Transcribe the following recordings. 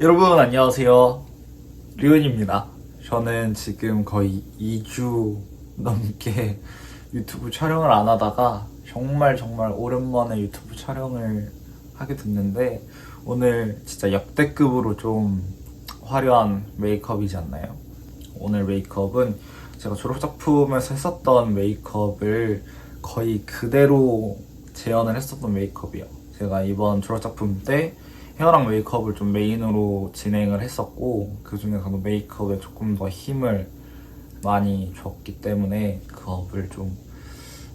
여러분 안녕하세요. 류은입니다. 저는 지금 거의 2주 넘게 유튜브 촬영을 안 하다가 정말 정말 오랜만에 유튜브 촬영을 하게 됐는데 오늘 진짜 역대급으로 좀 화려한 메이크업이지 않나요? 오늘 메이크업은 제가 졸업작품에서 했었던 메이크업을 거의 그대로 재현을 했었던 메이크업이에요. 제가 이번 졸업작품 때 헤어랑 메이크업을 좀 메인으로 진행을 했었고 그 중에서도 메이크업에 조금 더 힘을 많이 줬기 때문에 그 업을 좀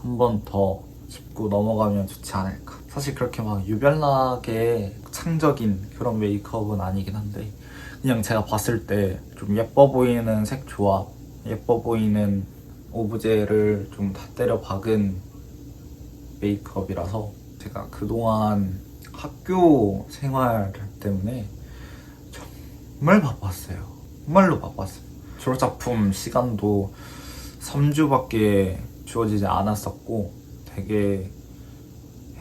한 번 더 짚고 넘어가면 좋지 않을까. 사실 그렇게 막 유별나게 창적인 그런 메이크업은 아니긴 한데 그냥 제가 봤을 때 좀 예뻐 보이는 색 조합, 예뻐 보이는 오브제를 좀 다 때려 박은 메이크업이라서 제가 그동안 학교 생활 때문에 정말 바빴어요. 정말로 바빴어요. 졸업작품 시간도 3주밖에 주어지지 않았었고 되게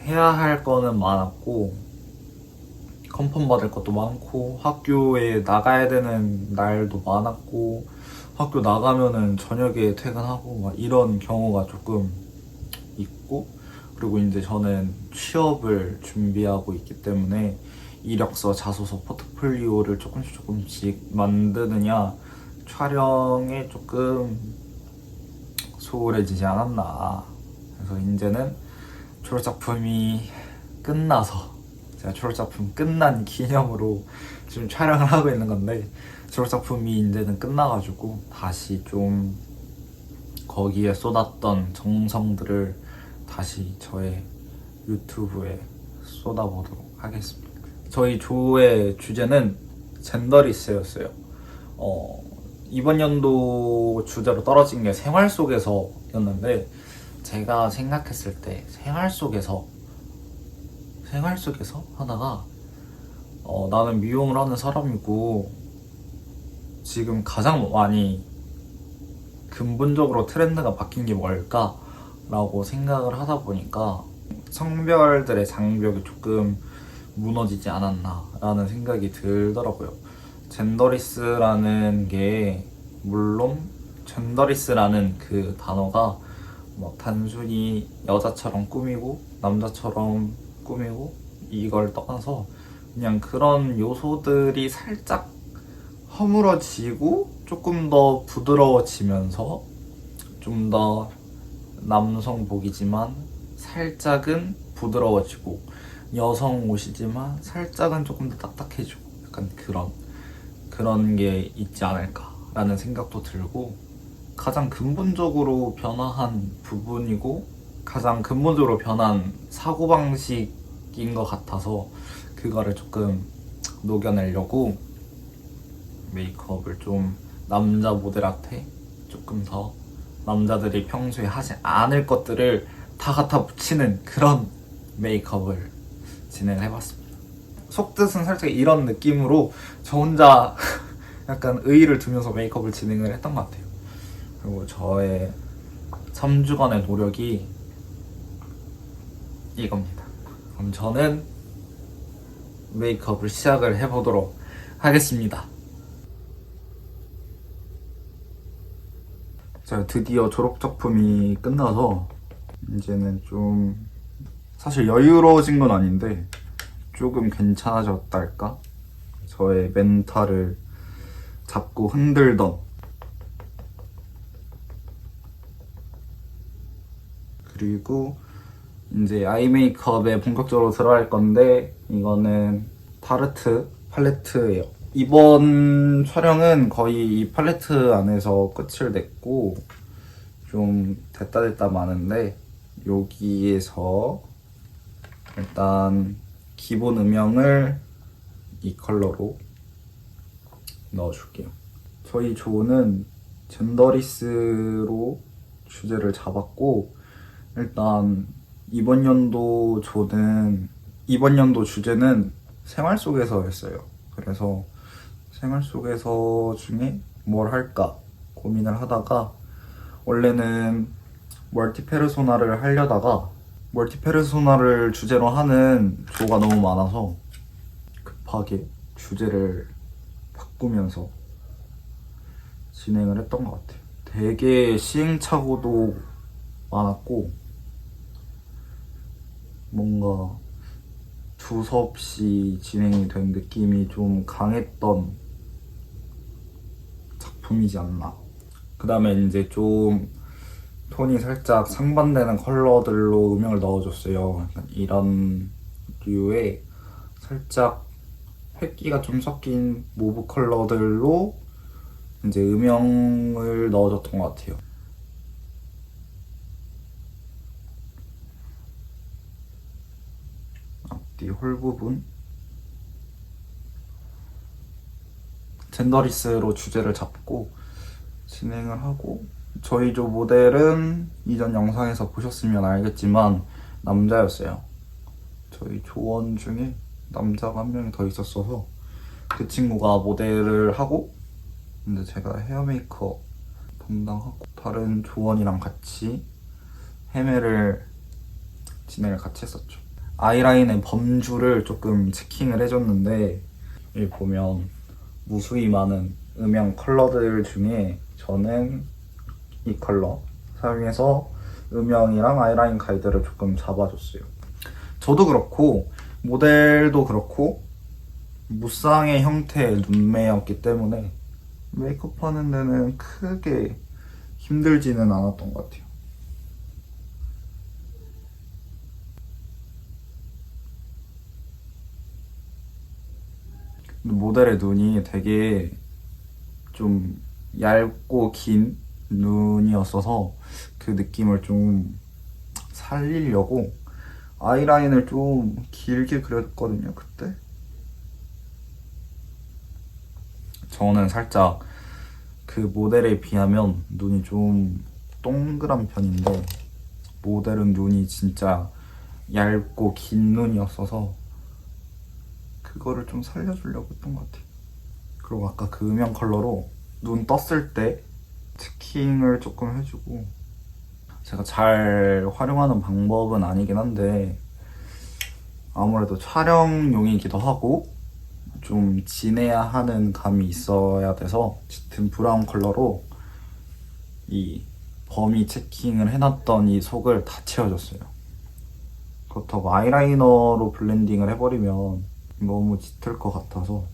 해야 할 거는 많았고 컨펌 받을 것도 많고 학교에 나가야 되는 날도 많았고 학교 나가면은 저녁에 퇴근하고 막 이런 경우가 조금 있고 그리고 이제 저는 취업을 준비하고 있기 때문에 이력서, 자소서, 포트폴리오를 조금씩 조금씩 만드느냐 촬영에 조금 소홀해지지 않았나. 그래서 이제는 졸업작품이 끝나서 제가 졸업작품 끝난 기념으로 지금 촬영을 하고 있는 건데 졸업작품이 이제는 끝나가지고 다시 좀 거기에 쏟았던 정성들을 다시 저의 유튜브에 쏟아보도록 하겠습니다. 저희 조의 주제는 젠더리스였어요. 어, 이번 연도 주제로 떨어진 게 생활 속에서였는데 제가 생각했을 때 생활 속에서 생활 속에서 하나가 어, 나는 미용을 하는 사람이고 지금 가장 많이 근본적으로 트렌드가 바뀐 게 뭘까 라고 생각을 하다 보니까 성별들의 장벽이 조금 무너지지 않았나라는 생각이 들더라고요. 젠더리스라는 게 물론 젠더리스라는 그 단어가 뭐 단순히 여자처럼 꾸미고 남자처럼 꾸미고 이걸 떠나서 그냥 그런 요소들이 살짝 허물어지고 조금 더 부드러워지면서 좀더 남성복이지만 살짝은 부드러워지고 여성 옷이지만 살짝은 조금 더 딱딱해지고 약간 그런 그런 게 있지 않을까라는 생각도 들고 가장 근본적으로 변화한 부분이고 가장 근본적으로 변한 사고방식인 것 같아서 그거를 조금 녹여내려고 메이크업을 좀 남자 모델한테 조금 더 남자들이 평소에 하지 않을 것들을 다 갖다 붙이는 그런 메이크업을 진행을 해봤습니다. 속뜻은 살짝 이런 느낌으로 저 혼자 약간 의의를 두면서 메이크업을 진행을 했던 것 같아요. 그리고 저의 3주간의 노력이 이겁니다. 그럼 저는 메이크업을 시작을 해보도록 하겠습니다. 자, 드디어 졸업 작품이 끝나서 이제는 좀 사실 여유로워진 건 아닌데 조금 괜찮아졌달까? 저의 멘탈을 잡고 흔들던 그리고 이제 아이 메이크업에 본격적으로 들어갈 건데 이거는 타르트 팔레트예요. 이번 촬영은 거의 이 팔레트 안에서 끝을 냈고 좀 됐다 됐다 많은데 여기에서 일단 기본 음영을 이 컬러로 넣어줄게요. 저희 조는 젠더리스로 주제를 잡았고 일단 이번 연도 조는 이번 연도 주제는 생활 속에서였어요. 그래서 생활 속에서 중에 뭘 할까 고민을 하다가 원래는 멀티 페르소나를 하려다가 멀티 페르소나를 주제로 하는 조가 너무 많아서 급하게 주제를 바꾸면서 진행을 했던 것 같아요. 되게 시행착오도 많았고 뭔가 두서없이 진행이 된 느낌이 좀 강했던 작품이지 않나. 그 다음에 이제 좀 톤이 살짝 상반되는 컬러들로 음영을 넣어줬어요. 약간 이런 류의 살짝 획기가 좀 섞인 모브 컬러들로 이제 음영을 넣어줬던 것 같아요. 앞뒤 홀 부분 젠더리스로 주제를 잡고 진행을 하고 저희 조 모델은 이전 영상에서 보셨으면 알겠지만 남자였어요. 저희 조원 중에 남자가 한 명이 더 있었어서 그 친구가 모델을 하고 근데 제가 헤어 메이크업 담당하고 다른 조원이랑 같이 헤매를 진행을 같이 했었죠. 아이라인의 범주를 조금 체킹을 해줬는데 여기 보면 무수히 많은 음영 컬러들 중에 저는 이 컬러 사용해서 음영이랑 아이라인 가이드를 조금 잡아줬어요. 저도 그렇고 모델도 그렇고 무쌍의 형태의 눈매였기 때문에 메이크업 하는 데는 크게 힘들지는 않았던 것 같아요. 모델의 눈이 되게 좀 얇고 긴 눈이었어서 그 느낌을 좀 살리려고 아이라인을 좀 길게 그렸거든요, 그때. 저는 살짝 그 모델에 비하면 눈이 좀 동그란 편인데 모델은 눈이 진짜 얇고 긴 눈이었어서 그거를 좀 살려주려고 했던 것 같아요. 그리고 아까 그 음영 컬러로 눈 떴을 때 체킹을 조금 해주고 제가 잘 활용하는 방법은 아니긴 한데 아무래도 촬영용이기도 하고 좀 진해야 하는 감이 있어야 돼서 짙은 브라운 컬러로 이 범위 체킹을 해놨던 이 속을 다 채워줬어요. 그렇다고 아이라이너로 블렌딩을 해버리면 너무 짙을 것 같아서.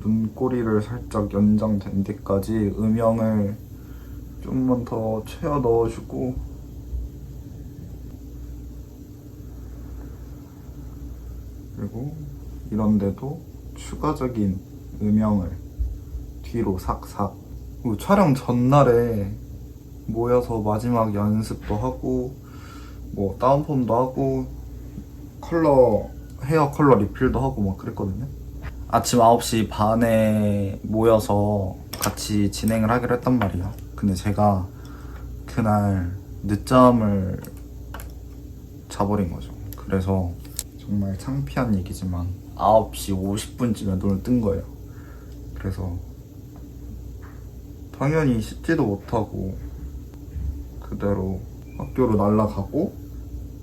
눈꼬리를 살짝 연장된 데까지 음영을 좀만 더 채워 넣어주고. 그리고 이런데도 추가적인 음영을 뒤로 삭삭 그리고 촬영 전날에 모여서 마지막 연습도 하고 뭐 다운펌도 하고 컬러 헤어 컬러 리필도 하고 막 그랬거든요 아침 9시 반에 모여서 같이 진행을 하기로 했단 말이야. 근데 제가 그날 늦잠을 자버린 거죠. 그래서 정말 창피한 얘기지만 9시 50분쯤에 눈을 뜬 거예요. 그래서 당연히 씻지도 못하고 그대로 학교로 날아가고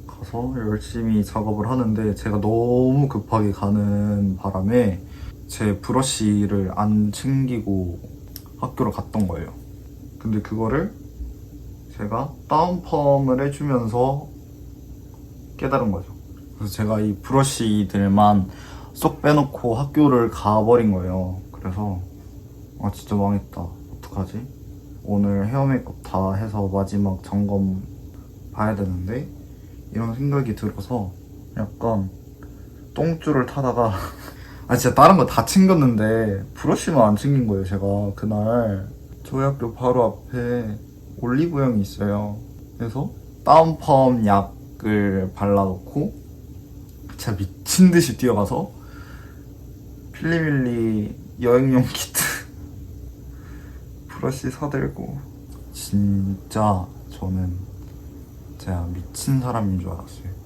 가서 열심히 작업을 하는데 제가 너무 급하게 가는 바람에 제 브러쉬를 안 챙기고 학교를 갔던 거예요. 근데 그거를 제가 다운펌을 해주면서 깨달은 거죠. 그래서 제가 이 브러쉬들만 쏙 빼놓고 학교를 가버린 거예요. 그래서 아 진짜 망했다. 어떡하지? 오늘 헤어 메이크업 다 해서 마지막 점검 봐야 되는데 이런 생각이 들어서 약간 똥줄을 타다가 아 진짜 다른 거 다 챙겼는데 브러쉬만 안 챙긴 거예요 제가 그날 저희 학교 바로 앞에 올리브영이 있어요 그래서 다운펌 약을 발라놓고 진짜 미친 듯이 뛰어가서 필리밀리 여행용 키트 브러쉬 사들고 진짜 저는 제가 미친 사람인 줄 알았어요.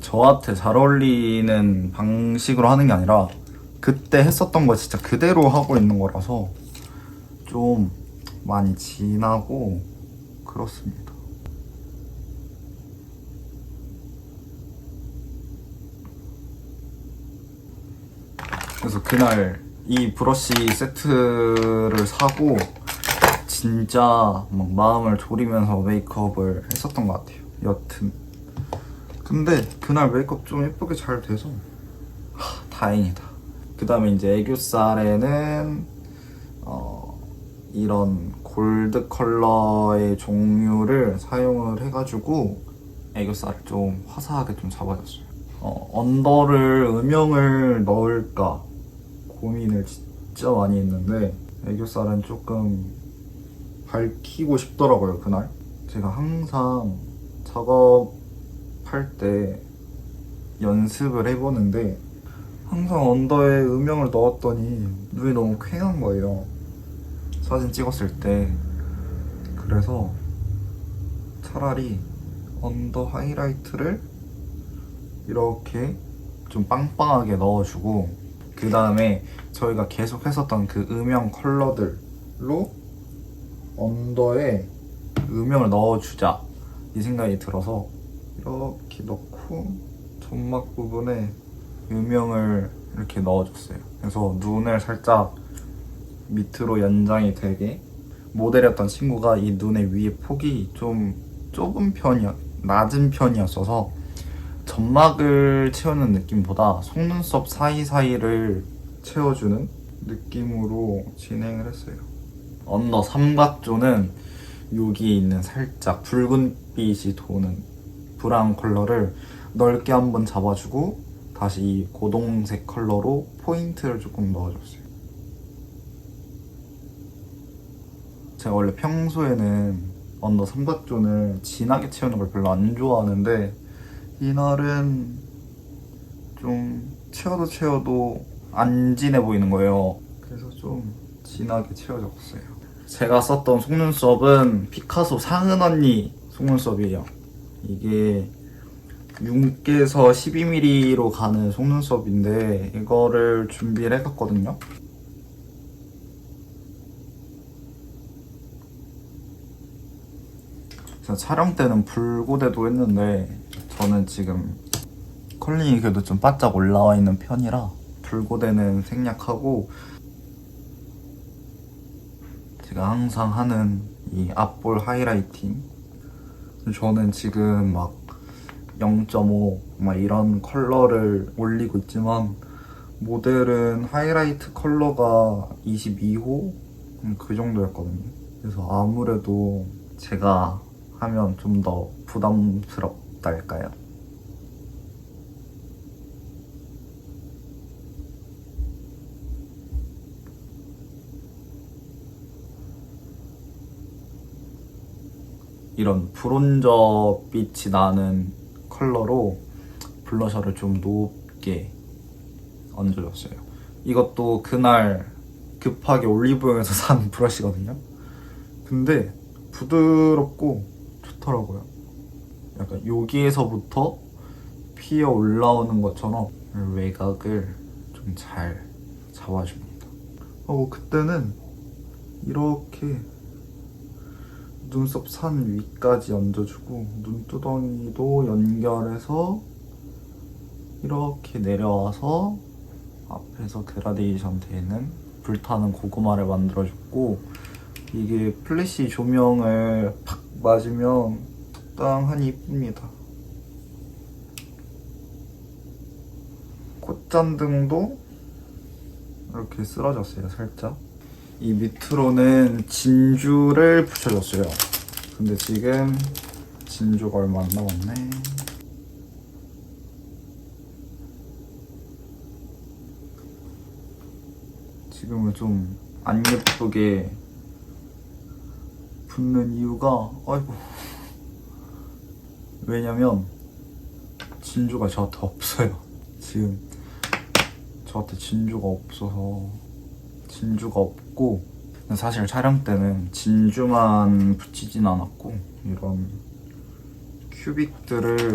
저한테 잘 어울리는 방식으로 하는 게 아니라 그때 했었던 거 진짜 그대로 하고 있는 거라서 좀 많이 진하고 그렇습니다. 그래서 그날 이 브러쉬 세트를 사고 진짜 막 마음을 졸이면서 메이크업을 했었던 것 같아요. 여튼. 근데 그날 메이크업 좀 예쁘게 잘 돼서 하, 다행이다. 그 다음에 이제 애교살에는 어, 이런 골드 컬러의 종류를 사용을 해가지고 애교살을 좀 화사하게 좀 잡아줬어요. 어, 언더를 음영을 넣을까 고민을 진짜 많이 했는데 애교살은 조금 밝히고 싶더라고요 그날. 제가 항상 작업할 때 연습을 해보는데 항상 언더에 음영을 넣었더니 눈이 너무 퀭한 거예요. 사진 찍었을 때. 그래서 차라리 언더 하이라이트를 이렇게 좀 빵빵하게 넣어주고 그 다음에 저희가 계속 했었던 그 음영 컬러들로 언더에 음영을 넣어주자 이 생각이 들어서 이렇게 넣고 점막 부분에 음영을 이렇게 넣어줬어요. 그래서 눈을 살짝 밑으로 연장이 되게 모델이었던 친구가 이 눈의 위에 폭이 좀 좁은 편이야 낮은 편이었어서 점막을 채우는 느낌보다 속눈썹 사이사이를 채워주는 느낌으로 진행을 했어요. 언더 삼각존은 여기에 있는 살짝 붉은빛이 도는 브라운 컬러를 넓게 한번 잡아주고 다시 이 고동색 컬러로 포인트를 조금 넣어줬어요. 제가 원래 평소에는 언더 삼각존을 진하게 채우는 걸 별로 안 좋아하는데 이날은 좀 채워도 채워도 안 진해 보이는 거예요. 그래서 좀 진하게 채워줬어요. 제가 썼던 속눈썹은 피카소 상은 언니 속눈썹이에요. 이게 6에서 12mm로 가는 속눈썹인데 이거를 준비를 해갔거든요. 촬영 때는 불고데도 했는데 저는 지금 컬링이 그래도 좀 바짝 올라와 있는 편이라 불고데는 생략하고 제가 항상 하는 이 앞볼 하이라이팅 저는 지금 막 0.5 막 이런 컬러를 올리고 있지만 모델은 하이라이트 컬러가 22호 음, 그 정도였거든요. 그래서 아무래도 제가 하면 좀 더 부담스럽 달까요? 이런 브론저 빛이 나는 컬러로 블러셔를 좀 높게 얹어줬어요. 이것도 그날 급하게 올리브영에서 산 브러쉬거든요. 근데 부드럽고 좋더라고요. 약간 여기에서부터 피어 올라오는 것처럼 외곽을 좀 잘 잡아줍니다. 하고 그때는 이렇게 눈썹 산 위까지 얹어주고 눈두덩이도 연결해서 이렇게 내려와서 앞에서 그라데이션 되는 불타는 고구마를 만들어줬고 이게 플래시 조명을 팍 맞으면 적당하니 이쁩니다. 콧잔등도 이렇게 쓰러졌어요, 살짝. 이 밑으로는 진주를 붙여줬어요. 근데 지금 진주가 얼마 안 남았네. 지금은 좀 안 예쁘게 붙는 이유가 아이고 왜냐면 진주가 저한테 없어요. 지금 저한테 진주가 없어서 진주가 없고 사실 촬영 때는 진주만 붙이진 않았고 이런 큐빅들을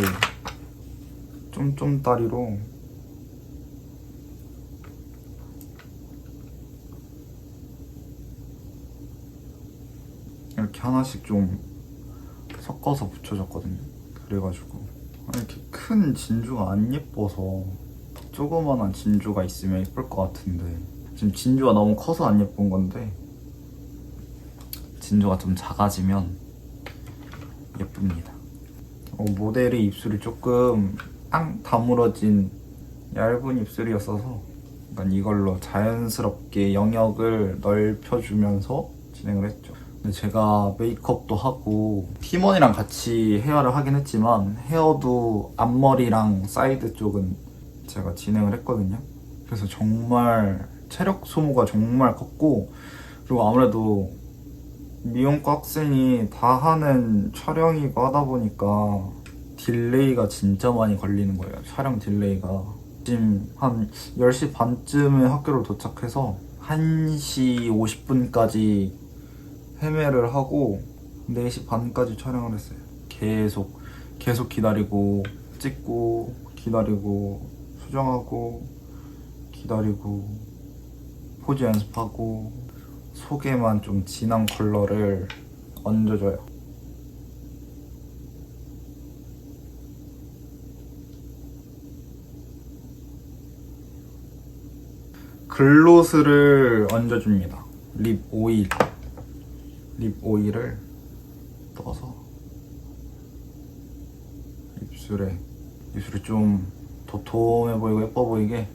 쫌쫌다리로 이렇게 하나씩 좀 섞어서 붙여줬거든요. 그래가지고 이렇게 큰 진주가 안 예뻐서 조그만한 진주가 있으면 예쁠 것 같은데 지금 진주가 너무 커서 안 예쁜 건데 진주가 좀 작아지면 예쁩니다. 어, 모델의 입술이 조금 땅 다물어진 얇은 입술이었어서 이걸로 자연스럽게 영역을 넓혀주면서 진행을 했죠. 제가 메이크업도 하고 팀원이랑 같이 헤어를 하긴 했지만 헤어도 앞머리랑 사이드 쪽은 제가 진행을 했거든요. 그래서 정말 체력 소모가 정말 컸고 그리고 아무래도 미용과 학생이 다 하는 촬영이고 하다 보니까 딜레이가 진짜 많이 걸리는 거예요. 촬영 딜레이가. 지금 한 10시 반쯤에 학교를 도착해서 1시 50분까지 헤매를 하고 4시 반까지 촬영을 했어요. 계속 계속 기다리고 찍고 기다리고 수정하고 기다리고 포즈 연습하고 속에만 좀 진한 컬러를 얹어줘요. 글로스를 얹어줍니다. 립 오일. 립 오일을 떠서 입술에 입술이 좀 도톰해 보이고 예뻐 보이게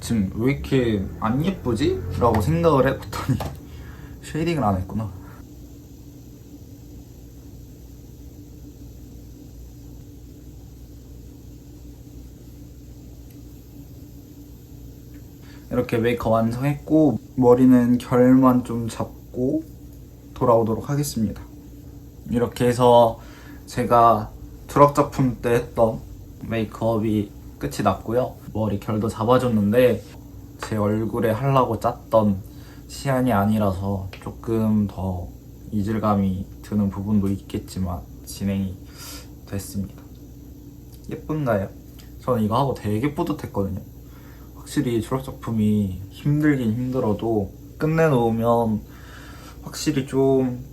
지금 왜 이렇게 안 예쁘지? 라고 생각을 해봤더니 쉐이딩을 안 했구나 이렇게 메이크업 완성했고 머리는 결만 좀 잡고 돌아오도록 하겠습니다. 이렇게 해서 제가 두럭 작품 때 했던 메이크업이 끝이 났고요. 머리 결도 잡아줬는데 제 얼굴에 하려고 짰던 시안이 아니라서 조금 더 이질감이 드는 부분도 있겠지만 진행이 됐습니다. 예쁜가요? 저는 이거 하고 되게 뿌듯했거든요 확실히 졸업 작품이 힘들긴 힘들어도 끝내놓으면 확실히 좀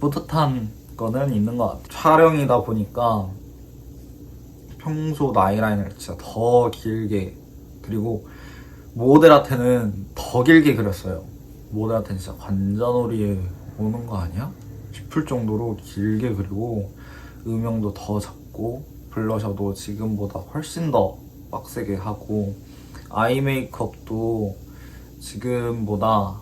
뿌듯한 거는 있는 것 같아요. 촬영이다 보니까 평소 나이라인을 진짜 더 길게 그리고 모델한테는 더 길게 그렸어요. 모델한테는 진짜 관자놀이에 오는 거 아니야? 싶을 정도로 길게 그리고 음영도 더 잡고 블러셔도 지금보다 훨씬 더 빡세게 하고 아이 메이크업도 지금보다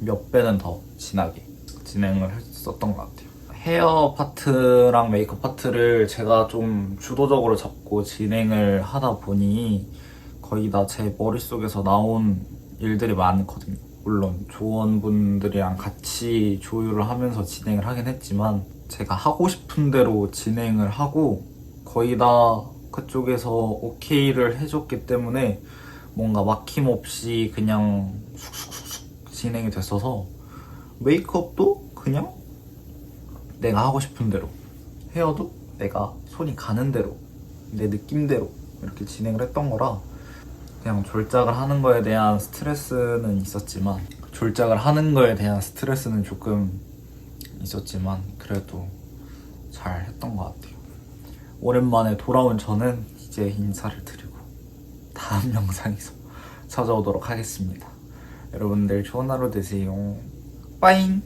몇 배는 더 진하게 진행을 했었던 것 같아요. 헤어 파트랑 메이크업 파트를 제가 좀 주도적으로 잡고 진행을 하다 보니 거의 다 제 머릿속에서 나온 일들이 많거든요. 물론 조원분들이랑 같이 조율을 하면서 진행을 하긴 했지만 제가 하고 싶은 대로 진행을 하고 거의 다 그쪽에서 오케이를 해줬기 때문에 뭔가 막힘없이 그냥 쑥쑥쑥쑥 진행이 됐어서 메이크업도 그냥 내가 하고 싶은 대로 헤어도 내가 손이 가는 대로 내 느낌대로 이렇게 진행을 했던 거라 그냥 졸작을 하는 거에 대한 스트레스는 있었지만 졸작을 하는 거에 대한 스트레스는 조금 있었지만 그래도 잘 했던 것 같아요. 오랜만에 돌아온 저는 이제 인사를 드리고 다음 영상에서 찾아오도록 하겠습니다. 여러분들 좋은 하루 되세요. 빠잉!